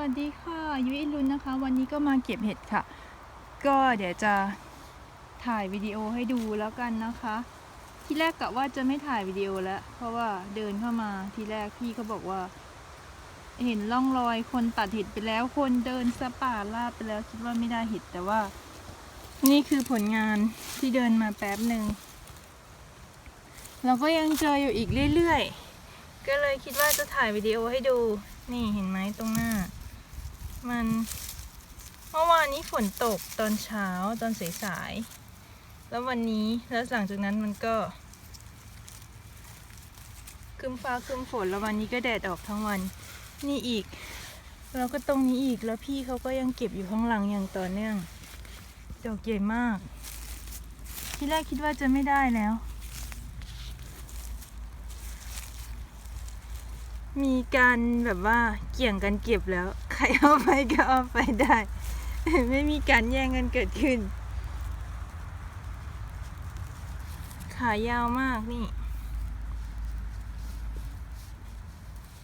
วัสดีค่ะ ยุ้ยลุนนะคะ วันนี้ก็มาเก็บเห็ดค่ะ ก็เดี๋ยวจะถ่ายวิดีโอให้ดูแล้วกันนะคะ ที่แรกกะว่าจะไม่ถ่ายวิดีโอแล้ว เพราะว่าเดินเข้ามาทีแรกพี่เขาบอกว่า เห็นร่องรอยคนตัดเห็ดไปแล้ว คนเดินสะป่าลาดไปแล้วคิดว่าไม่ได้เห็ดแต่ว่า นี่คือผลงานที่เดินมาแป๊บหนึ่งเราก็ยังเจออยู่อีกเรื่อยๆก็เลยคิดว่าจะถ่ายวิดีโอให้ดู นี่เห็นไหมตรงหน้า มันเมื่อวานนี้ฝนตกตอนเช้าตอนสายๆแล้ววันนี้แล้วหลังจากนั้นมันก็คึมฟ้าคึมฝนแล้ววันนี้ก็แดดออกทั้งวันนี่อีก แล้วก็ตรงนี้อีกแล้วพี่เขาก็ยังเก็บอยู่ข้างหลังอย่างต่อเนื่องดอกใหญ่มาก ที่แรกคิดว่าจะไม่ได้แล้ว มีการแบบว่าเกี่ยงกันเก็บแล้ว ใครเอาไปก็เอาไปได้ ไม่มีการแย่งกันเกิดขึ้น ขายาวมากนี่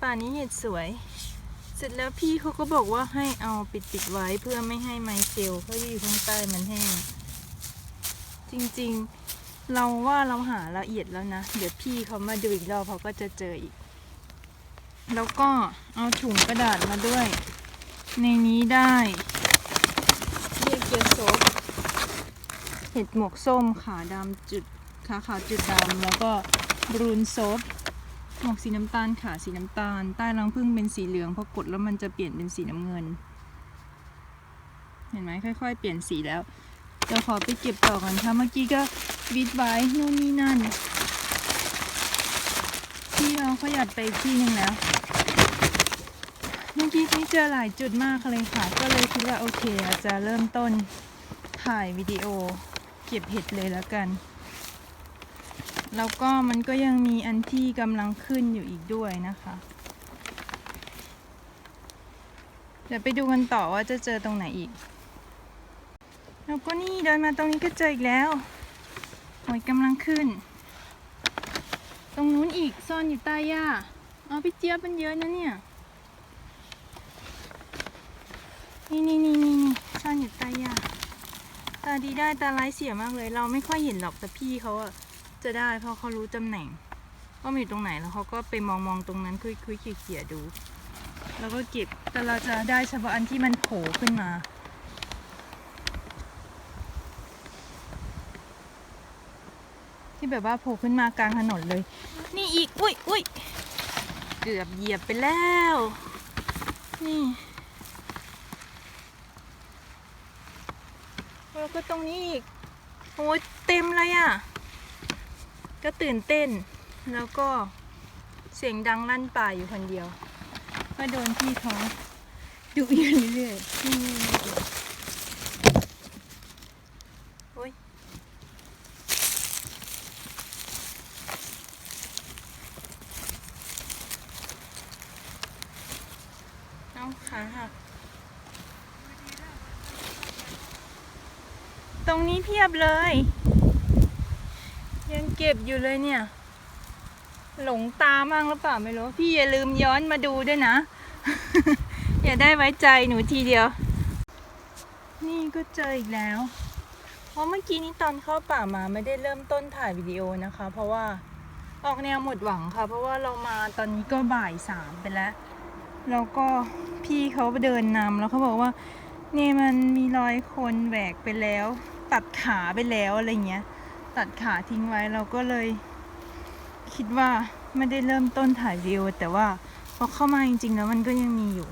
ป่านี้เห็ดสวย เสร็จแล้วพี่เขาก็บอกว่าให้เอาปิดปิดไว้เพื่อไม่ให้ไมเซลเขาอยู่ข้างใต้มันแห้ง จริงๆ เราว่าเราหาละเอียดแล้วนะ เดี๋ยวพี่เขามาดูอีกรอบเขาก็จะเจออีก แล้วก็เอาถุงกระดาษมาด้วย ในนี้ได้เรียกเกียวโซบเห็ดหมวกส้มขาดำจุดขาขาวจุดดำแล้วก็บรูนโซบหมวกสีน้ำตาลขาสีน้ำตาล ใต้รังผึ้งเป็นสีเหลืองพอกดแล้วมันจะเปลี่ยนเป็นสีน้ำเงิน เห็นไหมค่อย ๆ เปลี่ยนสีแล้วเดี๋ยวขอไปเก็บต่อกันค่ะ เมื่อกี้ก็วิดไว้นู่นนี่นั่นพี่เราขยัดไปที่หนึ่งแล้ว เมื่อกี้นี้เจอหลายจุดมากเลยค่ะ ก็เลยคิดว่าโอเคจจะเริ่มต้นถ่ายวิดีโอเก็บเห็ดเลยแล้วกัน แล้วก็มันก็ยังมีอันที่กำลังขึ้นอยู่อีกด้วยนะคะ เดี๋ยวไปดูกันต่อว่าจะเจอตรงไหนอีก แล้วก็นี่เดินมาตรงนี้ก็เจออีกแล้วหอยกำลังขึ้น ตรงนู้นอีกซ่อนอยู่ใต้หญ้า เอาพี่เจี๊ยบมันเยอะนะเนี่ย นี่นี่นี่นี่นี่ซ่อนอยู่ใต้หญ้าตาดีได้ตาร้ายเสียมากเลย เราไม่ค่อยเห็นหรอกแต่พี่เขาอะจะได้เพราะเขารู้ตำแหน่งว่ามันอยู่ตรงไหนแล้วเขาก็ไปมองมองตรงนั้นคุยคุยเขี่ยเขี่ยดู แล้วก็เก็บแต่เราจะได้เฉพาะอันที่มันโผล่ขึ้นมาที่แบบว่าโผล่ขึ้นมากลางถนนเลย นี่อีก อุ้ยอุ้ยเกือบเหยียบไปแล้ว นี่ แล้วก็ตรงนี้อีกโอ้ยเต็มเลยอะ ก็ตื่นเต้น แล้วก็เสียงดังลั่นป่าอยู่คนเดียว ก็โดนพี่ท้องดุอยู่เรื่อยๆนี่โอ้ย เอาขาหัก ตรงนี้ เลย ยังเก็บอยู่เลยเนี่ย หลงตามั่งหรือเปล่าไม่รู้ พี่อย่าลืมย้อนมาดูด้วยนะ อย่าได้ไว้ใจหนูทีเดียว นี่ก็เจออีกแล้ว เพราะเมื่อกี้นี้ตอนเข้าป่ามาไม่ได้เริ่มต้นถ่ายวิดีโอนะคะ เพราะว่าออกแนวหมดหวังค่ะ เพราะว่าเรามาตอนนี้ก็บ่ายสามไปแล้ว แล้วก็พี่เขาเดินนำแล้วเขาบอกว่านี่มันมีรอยคนแหวกไปแล้ว ตัดขาไปแล้วอะไรเงี้ย ตัดขาทิ้งไว้เราก็เลย คิดว่าไม่ได้เริ่มต้นถ่ายวิดีโอแต่ว่าพอเข้ามาจริงๆแล้วมันก็ยังมีอยู่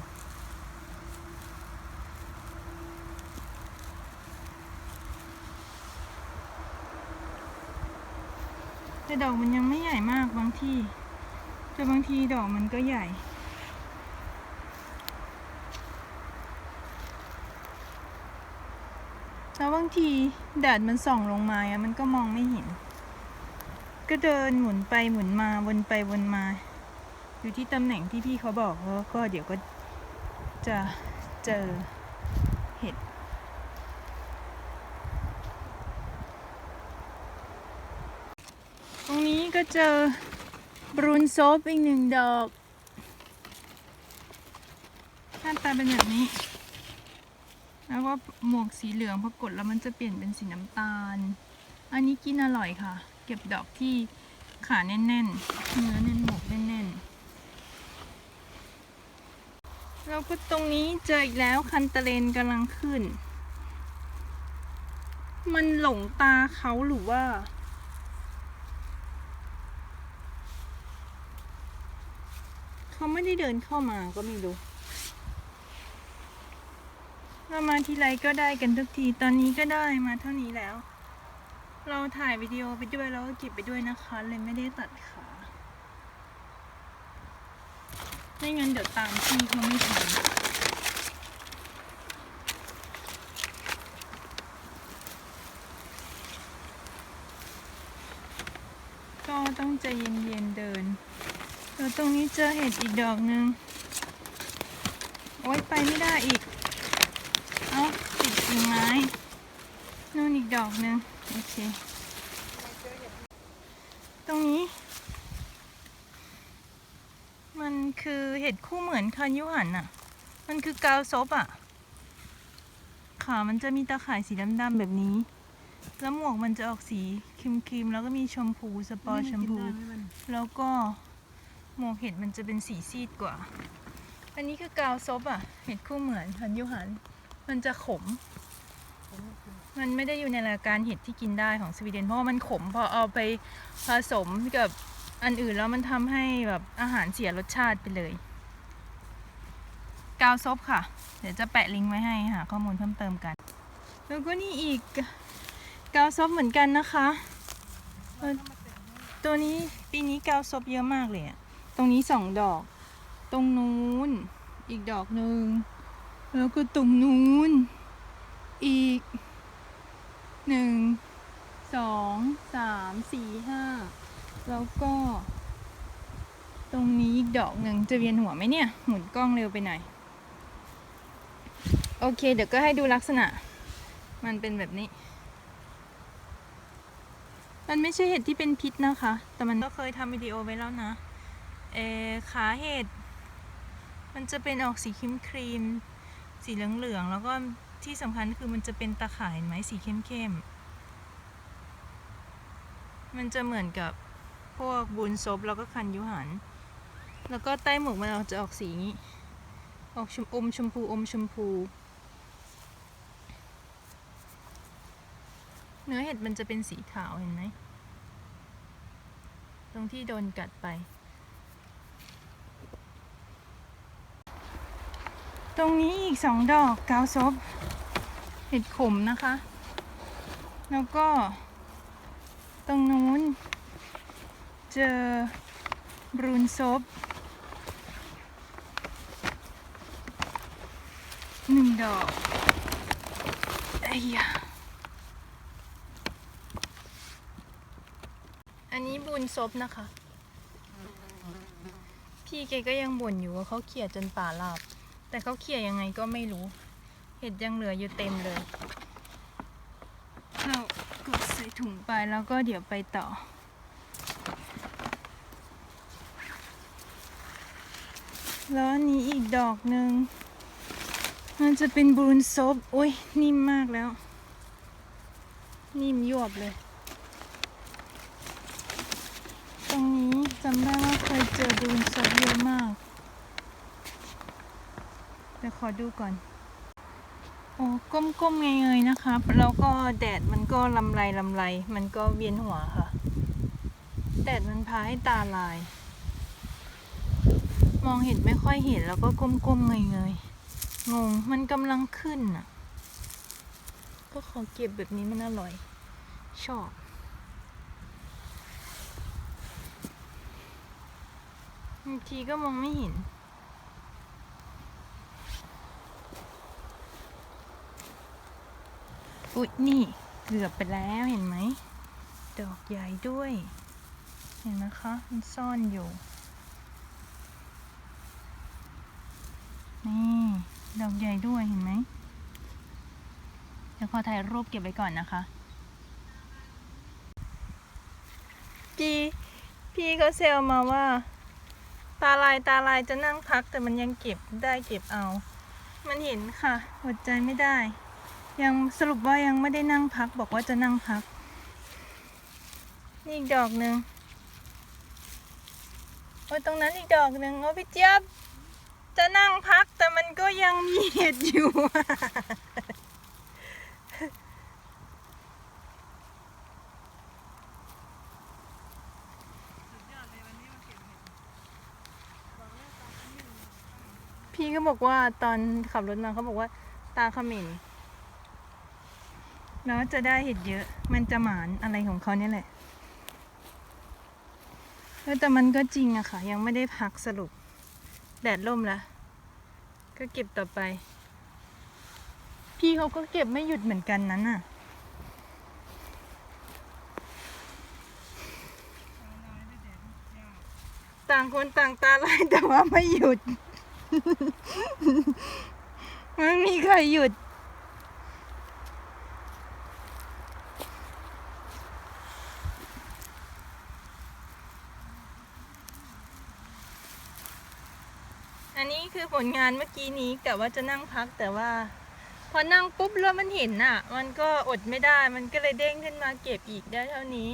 แต่ดอกมันยังไม่ใหญ่มากบางที่แต่บางทีดอกมันก็ใหญ่ แล้วบางทีแดดมันส่องลงมาอะมันก็มองไม่เห็น ก็เดินหมุนไปหมุนมาวนไปวนมา อยู่ที่ตำแหน่งที่พี่เขาบอกแล้วก็เดี๋ยวก็จะเจอเห็ดตรงนี้ก็เจอบรูนโซฟอีกหนึ่งดอกหน้าตาเป็นแบบนี้ แล้วก็หมวกสีเหลืองพอกดแล้วมันจะเปลี่ยนเป็นสีน้ำตาล อันนี้กินอร่อยค่ะ เก็บดอกที่ขาแน่นๆ เนื้อแน่นหมวกแน่นๆแล้วก็ตรงนี้เจออีกแล้วคันตะเลนกำลังขึ้น มันหลงตาเขาหรือว่าเขาไม่ได้เดินเข้ามาก็ไม่รู้ามาทีไรก็ได้กันทุกทีตอนนี้ก็ได้มาเท่านี้แล้ว เราถ่ายวิดีโอไปด้วยแล้วก็เก็บไปด้วยนะคะ เลยไม่ได้ตัดขาไม่งั้นเดี๋ยวตามพี่เขาไม่ทันก็ต้องใจเย็นๆเดินแล้วตรงนี้เจอเห็ดอีกดอกหนึ่งโอ๊ยไปไม่ได้อีก กิ่งไม้นู่นอีกดอกหนึ่งโอเค ตรงนี้ มันคือเห็ดคู่เหมือนคันยุหันอะมันคือกาวซบอะขามันจะมีตาข่ายสีดำๆแบบนี้ แล้วหมวกมันจะออกสีครีมๆ แล้วก็มีชมพูสปอร์ชมพู แล้วก็หมวกเห็ดมันจะเป็นสีซีดกว่า อันนี้คือกาวซบอะ เห็ดคู่เหมือนฮันยูหัน มันจะขม มันไม่ได้อยู่ในรายการเห็ดที่กินได้ของสวีเดน เพราะว่ามันขมพอเอาไปผสมกับอันอื่นแล้วมันทำให้แบบอาหารเสียรสชาติไปเลย กาวซบค่ะ เดี๋ยวจะแปะลิงก์ไว้ให้หาข้อมูลเพิ่มเติมกัน แล้วก็นี่อีกกาวซบเหมือนกันนะคะเออตัวนี้ปีนี้กาวซบเยอะมากเลยอะตรงนี้สองดอก ตรงนู้นอีกดอกหนึ่ง แล้วก็ตรงนู้น อีกหนึ่งสองสามสี่ห้าแล้วก็ ตรงนี้อีกดอกหนึ่งจะเวียนหัวไหมเนี่ย หมุนกล้องเร็วไปหน่อย โอเค เดี๋ยวก็ให้ดูลักษณะ มันเป็นแบบนี้ มันไม่ใช่เห็ดที่เป็นพิษนะคะ แต่มันก็เคยทำวิดีโอไว้แล้วนะ เอขาเห็ด มันจะเป็นออกสีครีมครีม สีเหลืองๆแล้วก็ที่สำคัญคือมันจะเป็นตาข่ายเห็นไหมสีเข้มๆ มันจะเหมือนกับพวกบุญซบแล้วก็คันยุหัน แล้วก็ใต้หมวกมันออกจะออกสีนี้ ออกชมอมชมพูอมชมพู เนื้อเห็ดมันจะเป็นสีขาวเห็นไหม ตรงที่โดนกัดไป ตรงนี้อีกสองดอกกาวซบเห็ดขมนะคะ แล้วก็ ตรงนู้น เจอบรูนซบหนึ่งดอกไอ้ยาอันนี้บุญซบนะคะ พี่แกก็ยังบ่นอยู่ว่าเขาเขี่ยจนป่าราบ แต่เขาเขี่ยยังไงก็ไม่รู้ เห็ดยังเหลืออยู่เต็มเลย เรากดใส่ถุงไปแล้วก็เดี๋ยวไปต่อ แล้วอันนี้อีกดอกหนึ่งมันจะเป็นบรูนซบโอ้ยนิ่มมากแล้ว นิ่มยวบเลย ตรงนี้จำได้ว่าเคยเจอบรูนซบเยอะมาก ดี๋ยวขอดูก่อน โอ้ก้มๆเงยๆนะครับแล้วก็แดดมันก็ลำไรลำไร มันก็เวียนหัวค่ะ แดดมันพาให้ตาลาย มองเห็นไม่ค่อยเห็นแล้วก็ก้มๆเงยๆงงมันกำลังขึ้นอะ ก็ขอเก็บแบบนี้มันอร่อย ชอบบางทีก็มองไม่เห็น อุ๊ยนี่เกือบไปแล้วเห็นไหม ดอกใหญ่ด้วย เห็นไหมคะ มันซ่อนอยู่ นี่ ดอกใหญ่ด้วยเห็นไหมเดี๋ยวขอถ่ายรูปเก็บไว้ก่อนนะคะพี่พี่เขาเซลมาว่า ตาลายตาลายจะนั่งพักแต่มันยังเก็บได้เก็บเอา มันเห็นค่ะอดใจไม่ได้ ยังสรุปว่ายังไม่ได้นั่งพัก บอกว่าจะนั่งพัก นี่อีกดอกหนึ่งโอ้ยตรงนั้นอีกดอกหนึ่งโอ้พี่เจี๊ยบจะนั่งพักแต่มันก็ยังมีเห็ดอยู่ พี่ก็บอกว่าตอนขับรถมาเขาบอกว่าตาเขมิน แล้วจะได้เห็ดเยอะ มันจะหมานอะไรของเขาเนี่ยแหละแต่มันก็จริงอะค่ะ ยังไม่ได้พักสรุป แดดล่มแล้ว ก็เก็บต่อไป พี่เขาก็เก็บไม่หยุดเหมือนกันนั้นน่ะต่างคนต่างตาลายแต่ว่าไม่หยุด ไม่มีใครหยุด อันนี้คือ ผลงานเมื่อกี้นี้กะว่าจะนั่งพักแต่ว่า พอนั่งปุ๊บแล้วมันเห็นอะ มันก็อดไม่ได้มันก็เลยเด้งขึ้นมาเก็บอีกได้เท่านี้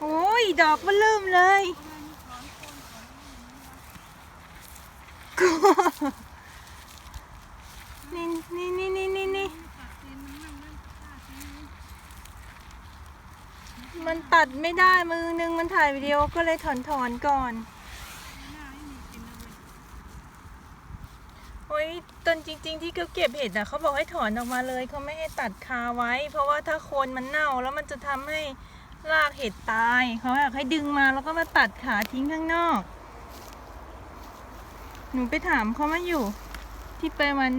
โอ้ยดอกมันเริ่มเลยกนี่นี่นี่นี่นี่นี่มันตัดไม่ได้มือนึงมันถ่ายวิดีโอก็เลยถอนถอนก่อน โอ้ยตอน จริง ๆ ที่เขาเก็บเห็ดอะเขาบอกให้ถอนออกมาเลยเขาไม่ให้ตัดคาไว้ เพราะว่าถ้าโคนมันเน่าแล้วมันจะทำให้รากเห็ดตายเขาอยากให้ดึงมาแล้วก็มาตัดขาทิ้งข้างนอก หนูไปถามเขามาอยู่ ที่ไปวัน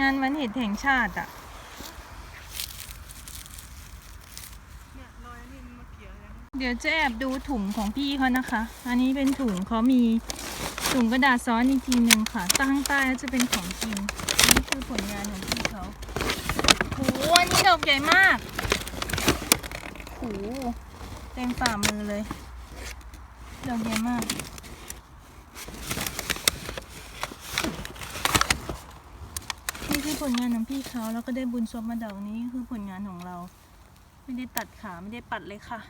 งานวันเห็ดแห่งชาติอะเดี๋ยวจะแอบดูถุงของพี่เขานะคะ อันนี้เป็นถุงเขามี ถุงกระดาษซ้อนอีกทีหนึ่งค่ะ ตั้งใต้แล้วจะเป็นของจริง นี่คือผลงานของพี่เขาโหอันนี้ดอกใหญ่มากโหเต็มฝ่ามือเลย ดอกใหญ่มาก นี่คือผลงานของพี่เขาแล้วก็ได้บุญซบมาดอกนี้คือผลงานของเรา ไม่ได้ตัดขาไม่ได้ปัดเลยค่ะ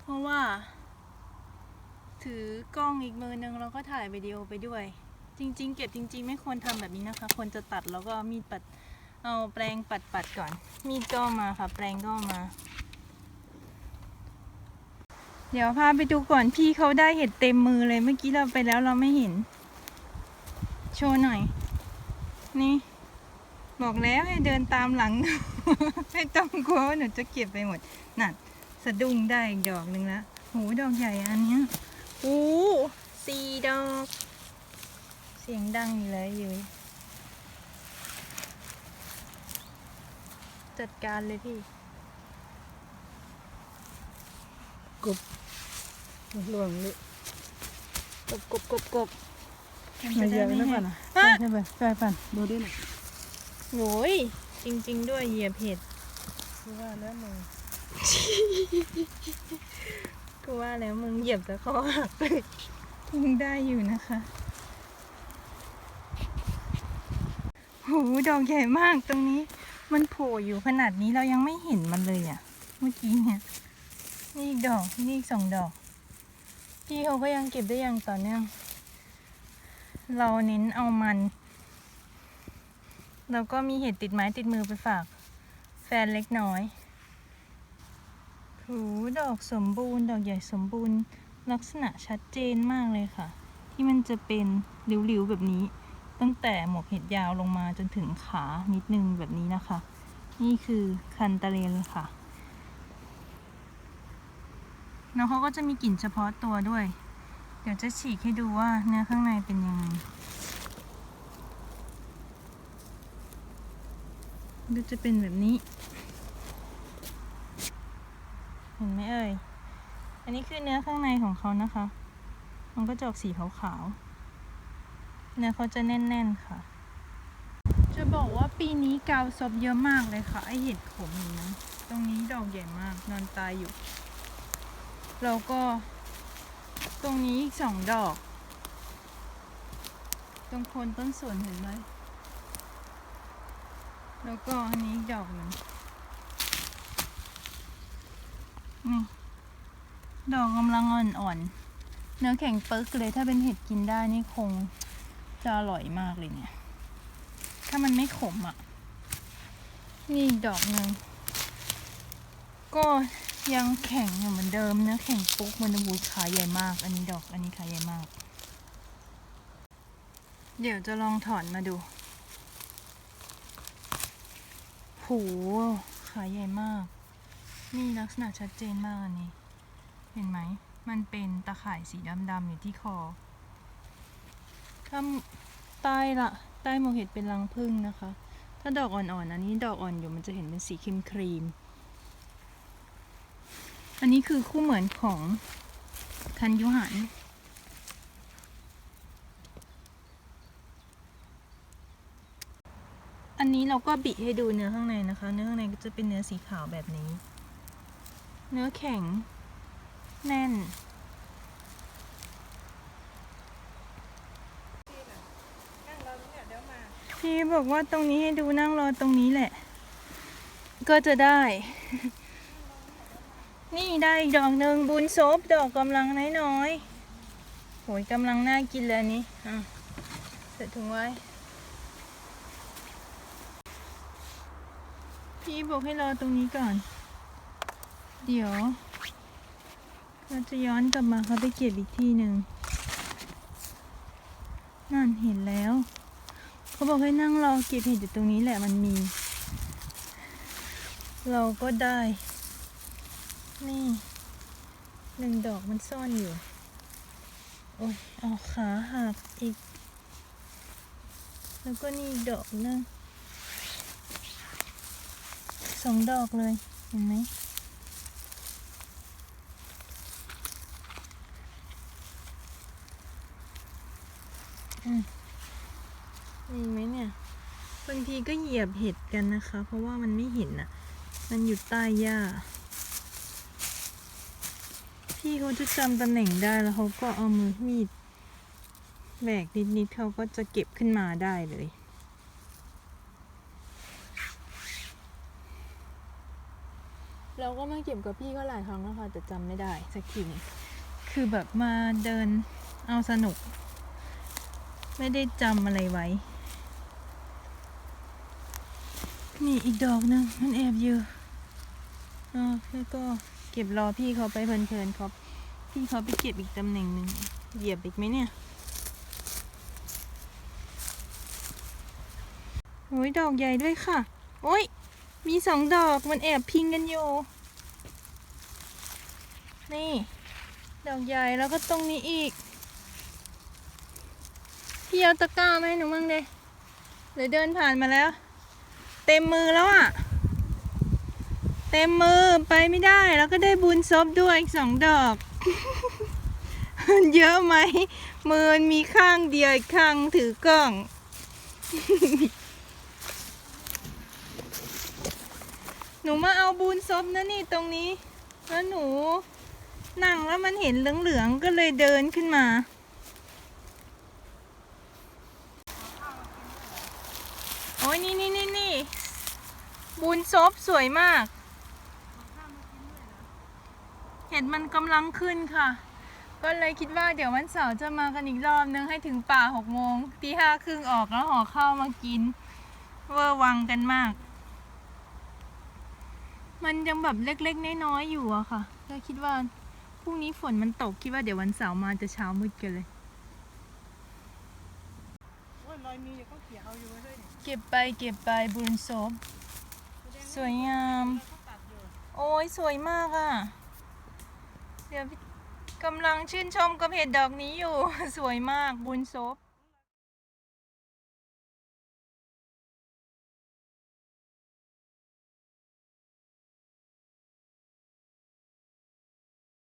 เพราะว่า ถือกล้องอีกมือนึงแล้วก็ถ่ายวิดีโอไปด้วย จริง ๆ เก็บจริง ๆ ไม่ควรทำแบบนี้นะคะ ควรจะตัดแล้วก็มีดปัดเอาแปรงปัดปัดๆก่อน มีดก็มาค่ะ แปรงก็มา เดี๋ยวพาไปดูก่อนพี่เขาได้เห็ดเต็มมือเลยเมื่อกี้เราไปแล้วเราไม่เห็น โชว์หน่อย นี่ บอกแล้วให้เดินตามหลัง ไม่ต้องกลัวว่าหนูจะเก็บไปหมด นั่นสะดุ้งได้อีกดอกหนึ่งแล้วโหดอกใหญ่อันเนี้ย โอ้สี่ดอก เสียงดังอยู่เลยยุ้ยจัดการเลยพี่หลวงเลยกบกบกบกบมันไม่จะเยได้อะไม่นะแห้ป่ะงนะฮะใช่ป่ะใช่ป่ะดูดิหน่อยโอ้ยจริง ๆ ด้วยเหยียบเห็ดคือว่าแล้วมึง กูว่าแล้วมึงเหยียบแต่คอหักเลยยังได้อยู่นะคะโหดอกใหญ่มากตรงนี้ มันโผล่อยู่ขนาดนี้เรายังไม่เห็นมันเลยอะ่ะ เมื่อกี้เนี่ย นี่อีกดอก นี่อีกสองดอก พี่เขาก็ยังเก็บได้อย่างต่อเนื่อง เราเน้นเอามัน แล้วก็มีเห็ดติดไม้ติดมือไปฝาก แฟนเล็กน้อย โหดอกสมบูรณ์ ดอกใหญ่สมบูรณ์ ลักษณะชัดเจนมากเลยค่ะ ที่มันจะเป็นริ้วๆแบบนี้ ตั้งแต่หมวกเห็ดยาวลงมาจนถึงขานิดนึงแบบนี้นะคะ นี่คือคันตะเลนค่ะแล้วเขาก็จะมีกลิ่นเฉพาะตัวด้วย เดี๋ยวจะฉีกให้ดูว่าเนื้อข้างในเป็นยังไงก็จะเป็นแบบนี้ เห็นไหมเอ่ย อันนี้คือเนื้อข้างในของเขานะคะ มันก็จะออกสีขาวๆ เนื้อเขาจะแน่นๆค่ะ จะบอกว่าปีนี้กาวซบเยอะมากเลยค่ะ ไอเห็ดขมนี่นะตรงนี้ดอกใหญ่มาก นอนตายอยู่ แล้วก็ ตรงนี้อีกสองดอก ตรงโคนต้นสนเห็นไหมแล้วก็อันนี้ดอกหนึ่ง นี่ ดอกกำลังอ่อนๆ เนื้อแข็งปึ๊กเลยถ้าเป็นเห็ดกินได้นี่คงจะอร่อยมากเลยเนี่ย ถ้ามันไม่ขมอะ นี่อีกดอกหนึ่ง ก็ยังแข็งอยู่เหมือนเดิมเนื้อแข็งปุ๊กมันดูขาใหญ่มาก อันนี้ดอกอันนี้ขาใหญ่มาก เดี๋ยวจะลองถอนมาดูโหขาใหญ่มาก นี่ลักษณะชัดเจนมากอันนี้ เห็นไหม มันเป็นตะข่ายสีดำๆอยู่ที่คอถ้าใต้ละใต้มวกเห็ดเป็นรังผึ้งนะคะ ถ้าดอกอ่อนๆอันนี้ดอกอ่อนอยู่มันจะเห็นเป็นสีครีมครีม อันนี้คือคู่เหมือนของคันยุหันอันนี้เราก็บิให้ดูเนื้อข้างในนะคะ เนื้อข้างในก็จะเป็นเนื้อสีขาวแบบนี้ เนื้อแข็ง แน่น พี่บอกว่าตรงนี้ให้ดูนั่งรอตรงนี้แหละ ก็จะได้ นี่ได้อีกดอกหนึ่งบุญซบดอกกำลังน้อยๆโหยกำลังน่ากินเลยนนี้อะใส่ถุงไว้ พี่บอกให้รอตรงนี้ก่อน เดี๋ยว เราจะย้อนกลับมาเขาไปเก็บอีกที่หนึ่งนั่นเห็นแล้ว เขาบอกให้นั่งรอเก็บเห็ดอยู่ตรงนี้แหละมันมี เราก็ได้ นี่หนึ่งดอกมันซ่อนอยู่ โอ้ยเอาขาหักอีก แล้วก็นี่ดอกนึงสองดอกเลย เห็นไหม มีไหมเนี่ย บางทีก็เหยียบเห็ดกันนะคะ เพราะว่ามันไม่เห็นอะมันอยู่ใต้หญ้า พี่เขาจะจำตำแหน่งได้แล้วเขาก็เอามือมีดแบกนิดๆเขาก็จะเก็บขึ้นมาได้เลยเราก็มาเก็บกับพี่ก็หลายครั้งแล้วค่ะแต่จำไม่ได้สักทีนึงคือแบบมาเดินเอาสนุก ไม่ได้จำอะไรไว้ นี่อีกดอกหนึ่งมันแอบอยู่อ่าแล้วก็เก็บรอพี่เขาไปเพลินๆครับ พี่เขาไปเก็บอีกตำแหน่งหนึ่งเหยียบอีกไหมเนี่ยโอ้ยดอกใหญ่ด้วยค่ะ โอ้ย มีสองดอกมันแอบพิงกันอยู่ นี่ ดอกใหญ่แล้วก็ตรงนี้อีก พี่เอาตะกร้ามาให้หนูมั่งเดเดี๋ยวเดินผ่านมาแล้ว เต็มมือแล้วอะ่ะ เต็มมือไปไม่ได้แล้วก็ได้บุญซบด้วยอีกสองดอก เยอะไหมมือมันมีข้างเดียวอีกข้างถือกล้อง หนูมาเอาบุญซบนะนี่ตรงนี้ แล้วหนูนั่งแล้วมันเห็นเหลืองๆก็เลยเดินขึ้นมา อ้ยนี่นี่นี่นี่บุญซบสวยมาก เห็ดมันกำลังขึ้นค่ะ ก็เลยคิดว่าเดี๋ยววันเสาร์จะมากันอีกรอบนึงให้ถึงป่าหกโมงตีห้าครึ่งออกแล้วห่อข้าวมากิน เวอร์วังกันมาก มันยังแบบเล็กๆน้อยๆอยู่อะค่ะ ก็คิดว่าพรุ่งนี้ฝนมันตกคิดว่าเดี๋ยววันเสาร์มาจะเช้ามืดกันเลย โอ้ยรอยมีเดี๋ยวเขาเขี่ยเอาอยู่เนี่ย ก็บไปเก็บไปบุญศพสดงสวยงาม โอ้ยสวยมากอะ่ะ เดี๋ยวกำลังชื่นชมกับเห็ดดอกนี้อยู่ สวยมากบุญศพ